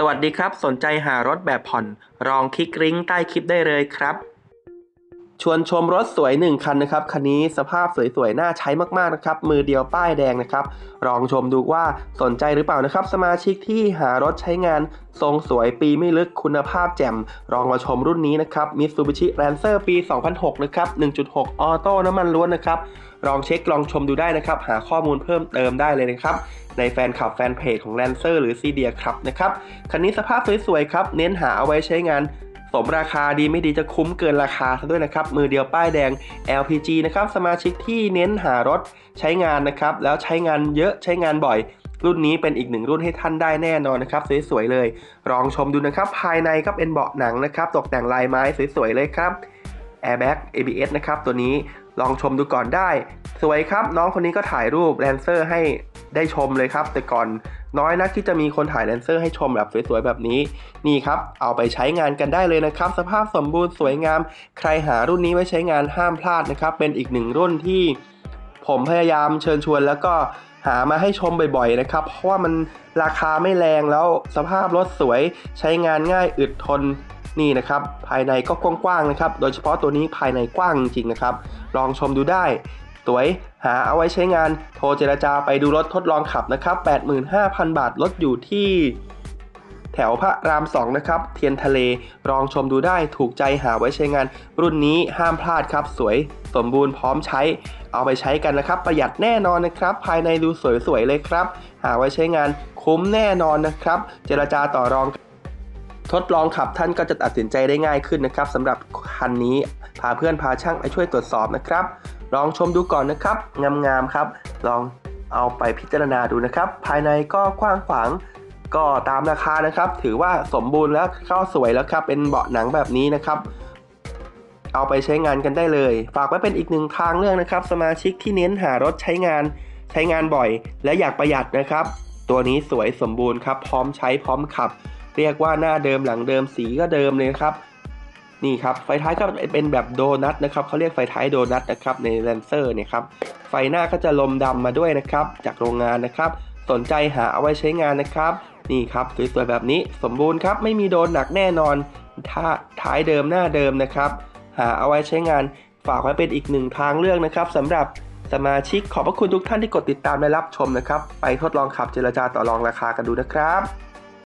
สวัสดีครับ สนใจหารถแบบผ่อนลองคลิกลิงก์ใต้คลิปได้เลยครับ ชวนชมรถสวย 1 คันนะครับ คันนี้สภาพสวยๆ น่าใช้มากๆนะครับ มือเดียวป้ายแดงนะครับ ลองชมดูว่าสนใจหรือเปล่านะครับ สมาชิกที่หารถใช้งาน ทรงสวยปีไม่ลึกคุณภาพแจ่ม ลองมาชมรุ่นนี้นะครับ Mitsubishi Lancer ปี 2006 นะครับ 1.6 ออโต้น้ำมันล้วนนะครับ ลองเช็คลองชมดูได้นะครับ หาข้อมูลเพิ่มเติมได้เลยนะครับในแฟนคลับแฟนเพจของ Lancer หรือ c d ียครับนะครับ คันนี้สภาพสวยๆ ครับ เน้นหาเอาไว้ใช้งาน สมราคาดีไม่ดีจะคุ้มเกินราคาซะด้วยนะครับ มือเดียวป้ายแดง LPG นะครับ สมาชิกที่เน้นหารถใช้งานนะครับ แล้วใช้งานเยอะใช้งานบ่อยรุ่นนี้เป็นอีกหนึ่งรุ่นให้ท่านได้แน่นอนนะครับ สวยๆเลยลองชมดูนะครับ ภายในก็เป็นเบาะหนังนะครับ ตกแต่งลายไม้สวยๆเลยครับ Airbag ABS นะครับ ตัวนี้ลองชมดูก่อนได้ สวยครับ น้องคนนี้ก็ถ่ายรูป Lancer ให้ได้ชมเลยครับ แต่ก่อนน้อยนักที่จะมีคนถ่าย Lancer ให้ชมแบบสวยๆแบบนี้ นี่ครับ เอาไปใช้งานกันได้เลยนะครับ สภาพสมบูรณ์สวยงาม ใครหารุ่นนี้ไว้ใช้งานห้ามพลาดนะครับ เป็นอีกหนึ่งรุ่นที่ ผมพยายามเชิญชวนแล้วก็หามาให้ชมบ่อยๆนะครับ เพราะว่ามันราคาไม่แรงแล้วสภาพรถสวยใช้งานง่ายอึดทน นี่นะครับภายในก็กว้างๆนะครับ โดยเฉพาะตัวนี้ภายในกว้างจริงๆนะครับ ลองชมดูได้สวยหาเอาไว้ใช้งานโทรเจรจาไปดูรถทดลองขับนะครับ 85,000 บาทรถอยู่ที่แถวพระราม2นะครับเทียนทะเลลองชมดูได้ถูกใจหาไว้ใช้งาน รุ่นนี้ห้ามพลาดครับ สวยสมบูรณ์พร้อมใช้ เอาไปใช้กันนะครับ ประหยัดแน่นอนนะครับ ภายในดูสวยๆเลยครับ หาไว้ใช้งานคุ้มแน่นอนนะครับ เจรจาต่อรอง ทดลองขับท่านก็จะตัดสินใจได้ง่ายขึ้นนะครับสำหรับคันนี้พาเพื่อนพาช่างไปช่วยตรวจสอบนะครับ ลองชมดูก่อนนะครับงามๆครับ ลองเอาไปพิจารณาดูนะครับ ภายในก็กว้างขวางก็ตามราคานะครับ ถือว่าสมบูรณ์แล้วเข้าสวยแล้วครับ เป็นเบาะหนังแบบนี้นะครับ เอาไปใช้งานกันได้เลย ฝากไว้เป็นอีกหนึ่งทางเลือกนะครับ สมาชิกที่เน้นหารถใช้งาน ใช้งานบ่อย และอยากประหยัดนะครับ ตัวนี้สวยสมบูรณ์ครับ พร้อมใช้พร้อมขับ เรียกว่าหน้าเดิมหลังเดิมสีก็เดิมเลยครับ นี่ครับไฟท้ายก็เป็นแบบโดนัทนะครับเขาเรียกไฟท้ายโดนัทนะครับในแลนเซอร์เนี่ยครับไฟหน้าก็จะลมดำมาด้วยนะครับ จากโรงงานนะครับ สนใจหาเอาไว้ใช้งานนะครับ นี่ครับสวยๆแบบนี้สมบูรณ์ครับไม่มีโดนหนักแน่นอนถ้าท้ายเดิมหน้าเดิมนะครับ หาเอาไว้ใช้งานฝากไว้เป็นอีกหนึ่งทางเลือกนะครับสำหรับสมาชิกขอบพระคุณทุกท่านที่กดติดตามและรับชมนะครับ ไปทดลองขับเจรจาต่อรองราคากันดูนะครับ